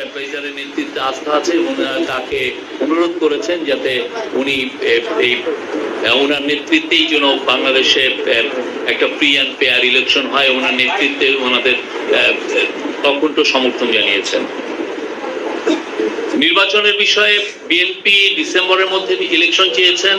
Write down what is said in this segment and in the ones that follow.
অ্যাডভাইজারের নেতৃত্বে আস্থা আছে তাকে অনুরোধ করেছেন যাতে উনি এই ওনার নেতৃত্বেই যেন বাংলাদেশে একটা অ্যান্ড ইলেকশন হয়। ওনার নেতৃত্বে ওনাদের অকুণ্ঠ সমর্থন জানিয়েছেন। নির্বাচনের বিষয়ে বিএনপি ডিসেম্বরের মধ্যে ইলেকশন চেয়েছেন।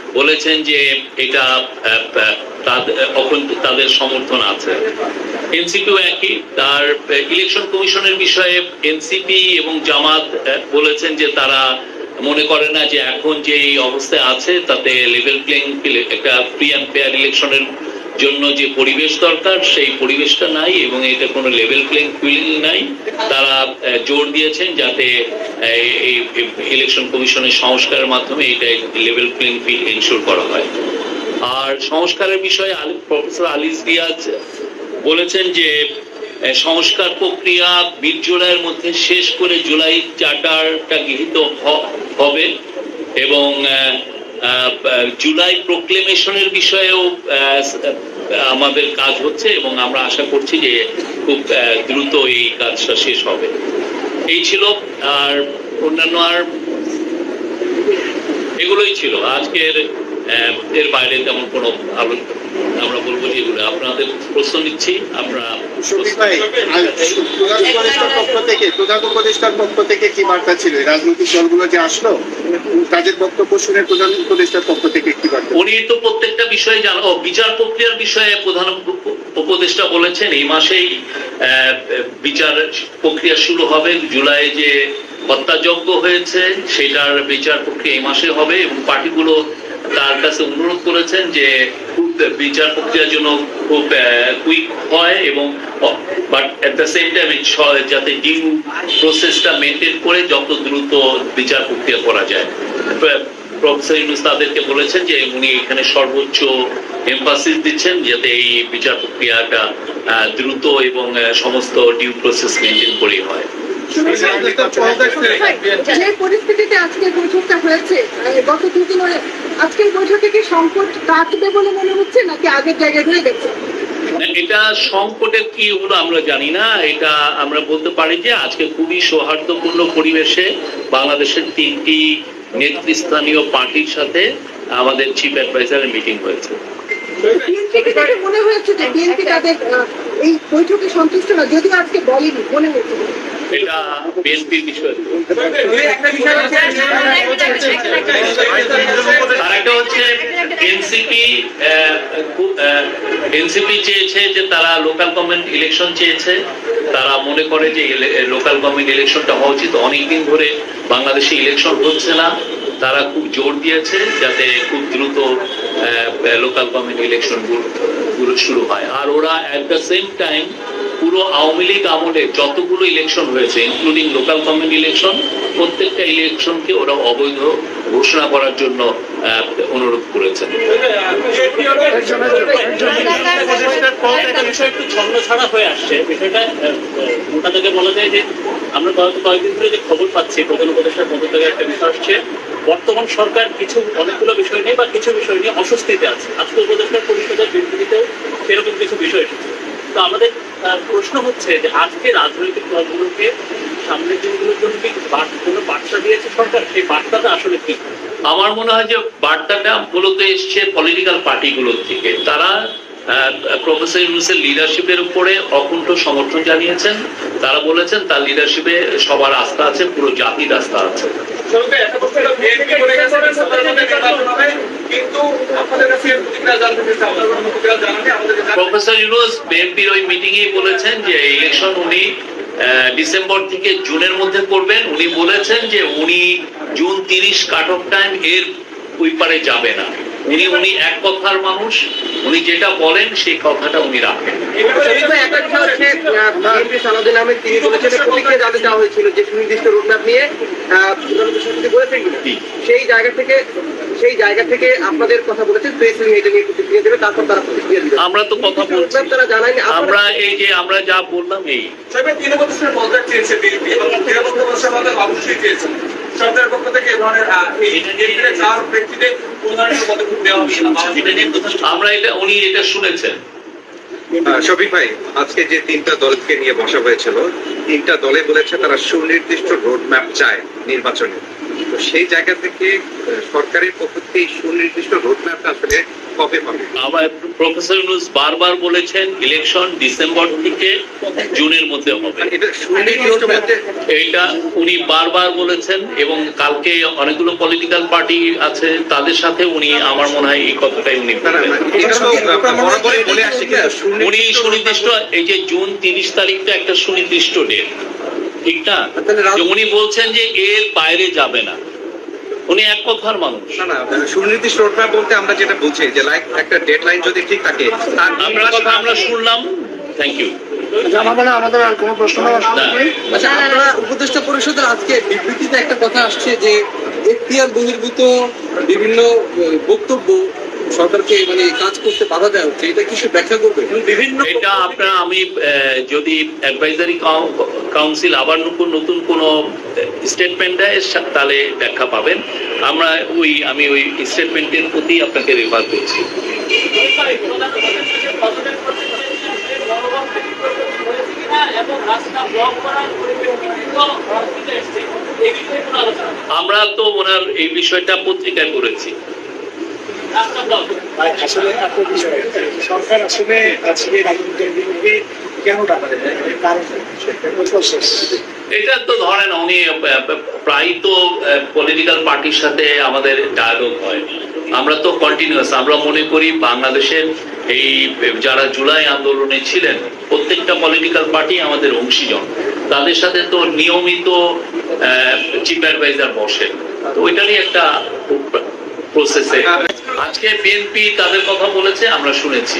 বলেছেন যে এটা তাদের সমর্থন আছে। এনসিপিও একই। তার ইলেকশন কমিশনের বিষয়ে এনসিপি এবং জামাত বলেছেন যে তারা মনে করে না যে এখন যে অবস্থায় আছে, তাতে লেভেল প্লেইং একটা ফ্রি অ্যান্ড ফেয়ার ইলেকশনের জন্য যে পরিবেশ দরকার, সেই পরিবেশটা নাই এবং এটা কোনো লেভেল প্লেইং ফিল্ড নাই। তারা জোর দিয়েছেন যাতে এই ইলেকশন কমিশনের সংস্কারের মাধ্যমে এটা লেভেল প্লেইং ফিল্ড এনশোর করা হয়। আর সংস্কারের বিষয়ে প্রফেসর আলিস রিয়াজ বলেছেন যে সংস্কার প্রক্রিয়া বিশ জুলাইয়ের মধ্যে শেষ করে জুলাই চার্টারটা গৃহীত হবে এবং জুলাই প্রোক্লেমেশনের বিষয়েও আমাদের কাজ হচ্ছে এবং আমরা আশা করছি যে খুব দ্রুত এই কাজটা শেষ হবে। এই ছিল, আর অন্যান্য আর এগুলোই ছিল। আজকের এর বাইরে তেমন কোনো আলো- আমরা বলব যে এগুলো আপনাদের প্রশ্ন নিচ্ছি আমরা পক্ষ থেকে প্রধান উপদেষ্টার পক্ষ থেকে কি বার্তা ছিল? এই রাজনৈতিক দলগুলো যে আসলো তাদের বক্তব্য শুনে প্রধান উপদেষ্টার পক্ষ থেকে কি বার্তা উনি তো প্রত্যেকটা বিষয়ে জান বিচার প্রক্রিয়ার বিষয়ে প্রধান উপদেষ্টা বলেছেন এই মাসেই আহ, বিচার প্রক্রিয়া শুরু হবে জুলাই যে হত্যাযজ্ঞ হয়েছে সেটার বিচার প্রক্রিয়া এই মাসে হবে এবং পার্টিগুলো তার কাছে অনুরোধ করেছেন যে বিচার প্রক্রিয়ার জন্য খুব কুইক হয় এবং but at the same time যাতে ডিউ প্রসেসটা মেনটেন করে যত দ্রুত বিচার প্রক্রিয়া করা যায়। প্রফেসর ইউনুস তাদেরকে বলেছেন যে উনি এখানে সর্বোচ্চ এমফাসিস দিচ্ছেন যাতে এই বিচার প্রক্রিয়াটা দ্রুত এবং সমস্ত ডিউ প্রসেস মেনটেন করেই হয়। যে পরিস্থিতিতে আজকের বৈঠকটা হয়েছে? গত দুদিন আজকের বৈঠকে কি সংকট কাটবে বলে মনে হচ্ছে নাকি আগের এটা সংকটের কি হলো আমরা জানি না। এটা আমরা বলতে পারি যে আজকে খুবই সৌহার্দ্যপূর্ণ পরিবেশে বাংলাদেশের তিনটি নেতৃস্থানীয় পার্টির সাথে আমাদের চিফ অ্যাডভাইজারের মিটিং হয়েছে। মনে হয়েছে যে বিএনপি তাদের এই বৈঠকে সন্তুষ্ট না যদিও আজকে বলেনি মনে হচ্ছে। এটা বিএনপির বিষয়। এনসিপি চেয়েছে যে তারা লোকাল গভর্নমেন্ট ইলেকশন চেয়েছে। তারা মনে করে যে লোকাল গভর্নমেন্ট ইলেকশনটা হওয়া উচিত। অনেকদিন ধরে বাংলাদেশে ইলেকশন হচ্ছে না। তারা খুব জোর দিয়েছে যাতে খুব দ্রুত লোকাল গভর্নমেন্ট ইলেকশন শুরু হয়। আর ওরা অ্যাট দ্য সেম টাইম পুরো আওয়ামী লীগ আমলে যতগুলো ইলেকশন হয়েছে ইনক্লুডিং লোকাল গভর্নমেন্ট ইলেকশন প্রত্যেকটা ইলেকশনকে ওরা অবৈধ ঘোষণা করার জন্য অনুরোধ করেছেন উপদেষ্টার পর একটা বিষয় একটু ছন্ন ছাড়া হয়ে আসছে। বিষয়টা আহ, থেকে বলা যায় যে আমরা কয়েকদিন ধরে যে খবর পাচ্ছি প্রধান উপদেষ্টার মধ্য থেকে একটা বিষয় আসছে। বর্তমান সরকার কিছু অনেকগুলো বিষয় নিয়ে বা কিছু বিষয় নিয়ে অস্বস্তিতে আছে। আজকে উপদেষ্টার পরিষদের বিবৃতিতেও সেরকম কিছু বিষয় এসেছে। তো আমাদের প্রশ্ন হচ্ছে যে আজকে রাজনৈতিক দলগুলোকে সামনের দিনগুলোর জন্য কি কোনো বার্তা দিয়েছে সরকার? সেই বার্তাটা আসলে কি? আমার মনে হয় যে বার্তাটা মূলত এসছে পলিটিক্যাল পার্টিগুলোর থেকে তারা প্রফেসর ইউনুসের লিডারশিপের উপরে অকুণ্ঠ সমর্থন জানিয়েছেন। তারা বলেছেন তার লিডারশিপে সবার আস্থা আছে পুরো জাতির আস্থা আছে। কিন্তু আপনাদের কাছে প্রতিক্রিয়া জানতে চাইছি আপনারা কোনো প্রতিক্রিয়া জানাননি আমাদেরকে জানান প্রফেসর ইউনুস বিএনপির ওই মিটিং এ বলেছেন যে ইলেকশন উনি ডিসেম্বর থেকে জুনের মধ্যে করবেন। উনি বলেছেন যে উনি জুন তিরিশ কাট অফ টাইম এর ওই পারে যাবে না। উনি উনি এক কথার মানুষ উনি যেটা বলেন সেই কথাটা উনি রাখেন। শফিক ভাই একটা বিষয় হচ্ছে বিএনপি সালাউদ্দিন আহমেদ তিনি বলেছেন প্রতিক্রিয়া জানতে চাওয়া হয়েছিল যে সুনির্দিষ্ট রোডম্যাপ নিয়ে আহ, প্রধান উপদেষ্টা বলেছেন কিনা? জি। সেই জায়গা থেকে সেই জায়গা থেকে আপনাদের কথা বলেছেন প্রেস এটা নিয়ে প্রতিক্রিয়া দেবে তারপর তারা প্রতিক্রিয়া দিবে। আমরা তো কথা বলছি। তারা আমরা এই যে আমরা যা বললাম এই। সবাই তিন চেয়েছে অবশ্যই চেয়েছে। সরকারের পক্ষ থেকে আমরা এটা উনি এটা শুনেছেন। সবই শফিক ভাই আজকে যে তিনটা দলকে নিয়ে বসা হয়েছিল তিনটা দলে বলেছে তারা সুনির্দিষ্ট রোড ম্যাপ চায় নির্বাচনে। তো সেই জায়গা থেকে সরকারের পক্ষ থেকে এই সুনির্দিষ্ট রোড ম্যাপটা আসলে কবে পাবে? আমার প্রফেসর ইউনুস বারবার বলেছেন ইলেকশন ডিসেম্বর থেকে জুনের মধ্যে হবে। এটা সুনির্দিষ্ট বলতে এইটা উনি বারবার বলেছেন এবং কালকে অনেকগুলো পলিটিক্যাল পার্টি আছে তাদের সাথে উনি আমার মনে হয় এই কথাটাই উনি উনি সুনির্দিষ্ট সুনির্দিষ্ট এই যে জুন তিরিশ তারিখটা একটা সুনির্দিষ্ট ডেট ঠিক না তাহলে রাত- যে উনি বলছেন যে এর বাইরে যাবে না। উনি এক কথার মানুষ। না না সুনির্দিষ্ট রোড ম্যাপ বলতে আমরা যেটা বুঝি যে লাইক একটা ডেডলাইন যদি ঠিক থাকে তার আপনার কথা আমরা শুনলাম। থ্যাংক ইউ আচ্ছা উপদেষ্টা পরিষদের আজকে বিবৃতিতে একটা কথা আসছে যে এখতিয়ার বহির্ভূত বিভিন্ন বক্তব্য সরকারকে মানে কাজ করতে বাধা দেওয়া হচ্ছে এটা কিছু ব্যাখ্যা করবে? বিভিন্ন এটা আপনার আমি যদি অ্যাডভাইজারি কাউন্সিল আবার নতুন নতুন কোনো স্টেটমেন্ট দেয় তাহলে ব্যাখ্যা পাবেন। আমরা ওই আমি ওই স্টেটমেন্টের প্রতি আপনাকে রেফার করছি। আমরা তো ওনার এই বিষয়টা পত্রিকায় করেছি আসলে বিষয়, সরকার আসলে আজকে রাজনৈতিক বিরোধী কেন টাকা কারণ এটা তো ধরেন উনি প্রায় তো পলিটিক্যাল পার্টির সাথে আমাদের হয়। আমরা তো কন্টিনিউয়াস আমরা মনে করি বাংলাদেশের এই, যারা জুলাই আন্দোলনে ছিলেন, প্রত্যেকটা পলিটিক্যাল পার্টি আমাদের অংশীজন। তাদের সাথে তো নিয়মিত চিফ অ্যাডভাইজার বসে তো ওইটারই একটা প্রসেসে আজকে বিএনপি তাদের কথা বলেছে আমরা শুনেছি।